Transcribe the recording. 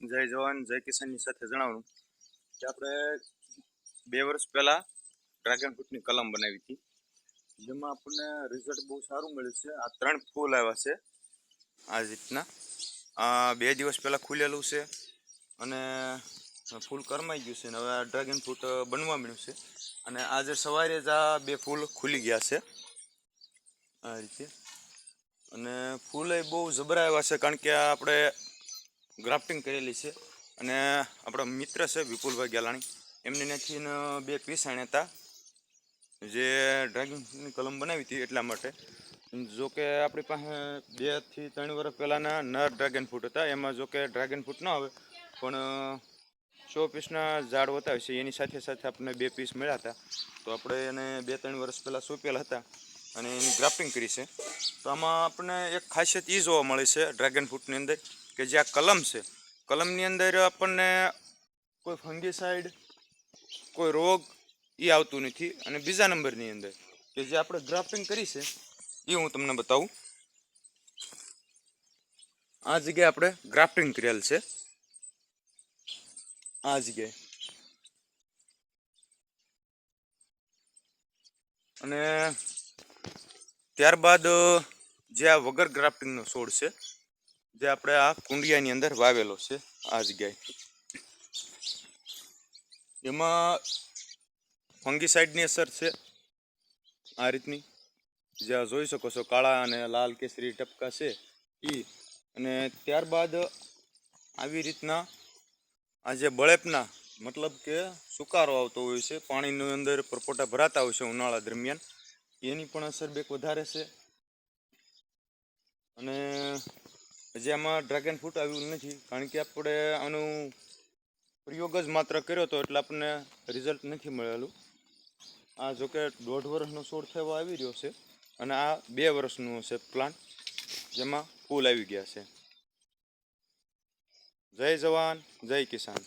જય જવાન, જય કિશનની સાથે જણાવું કે આપણે બે વર્ષ પહેલાં ડ્રેગન ફ્રૂટની કલમ બનાવી હતી. જેમાં આપણને રિઝલ્ટ બહુ સારું મળ્યું છે. આ ત્રણ ફૂલ આવ્યા છે આ રીતના. આ બે દિવસ પહેલાં ખુલેલું છે અને ફૂલ કરમાઈ ગયું છે અને હવે આ ડ્રેગન ફ્રૂટ બનવા મળ્યું છે. અને આજે સવારે જ આ બે ફૂલ ખુલી ગયા છે આ રીતે. અને ફૂલ એ બહુ જબરા આવ્યા છે કારણ કે આપણે ગ્રાફ્ટિંગ કરેલી છે. અને આપણો મિત્ર છે વિપુલભાઈ ગેલાણી. એમને ત્યાંથી બે પીસ આણ્યા હતા. જે ડ્રેગનની કલમ બનાવી હતી એટલા માટે. જો કે આપણી પાસે બેથી ત્રણ વર્ષ પહેલાંના નર ડ્રેગન ફ્રૂટ હતા. એમાં જો કે ડ્રેગન ફ્રૂટ ન આવે, પણ સો પીસના ઝાડ બતાવે છે. એની સાથે સાથે આપણને બે પીસ મળ્યા હતા. તો આપણે એને બે ત્રણ વર્ષ પહેલાં સોંપેલા હતા અને એની ગ્રાફ્ટિંગ કરી છે. તો આમાં આપણને એક ખાસિયત એ જોવા મળે છે ડ્રેગન ફ્રૂટની અંદર કે જે આ કલમ છે, કલમની અંદર આપણને કોઈ ફંગીસાઇડ, કોઈ રોગ એ આવતું નથી. અને બીજા નંબરની અંદર કે જે આપણે ગ્રાફ્ટિંગ કરી છે એ હું તમને બતાવું. આ જગ્યાએ આપણે ગ્રાફ્ટિંગ કરેલ છે. આ જગ્યાએ. અને ત્યારબાદ જે આ વગર ગ્રાફ્ટિંગનો છોડ છે જે આપણે આ કુંડિયાની અંદર વાવેલો છે, આ જગ્યાએ. એમાં ફંગીસાઇડની અસર છે, આ રીતની. જે જોઈ શકો છો, કાળા અને લાલ કેસરી ટપકા છે એ અને ત્યારબાદ આવી રીતના આ જે બળેપના, મતલબ કે સુકારો આવતો હોય છે, પાણીની અંદર પરપોટા ભરાતા હોય છે ઉનાળા દરમિયાન, એની પણ અસર બેક વધારે છે. અને હજી આમાં ડ્રેગન ફ્રૂટ આવ્યું નથી. કારણ કે આપણે આનું પ્રયોગ જ માત્ર કર્યો હતો એટલે આપણને રિઝલ્ટ નથી મળેલું. આ જોકે દોઢ વર્ષનો છોડ થયો આવી રહ્યો છે અને આ બે વર્ષનું છે પ્લાન્ટ જેમાં ફૂલ આવી ગયા છે. જય જવાન, જય કિસાન.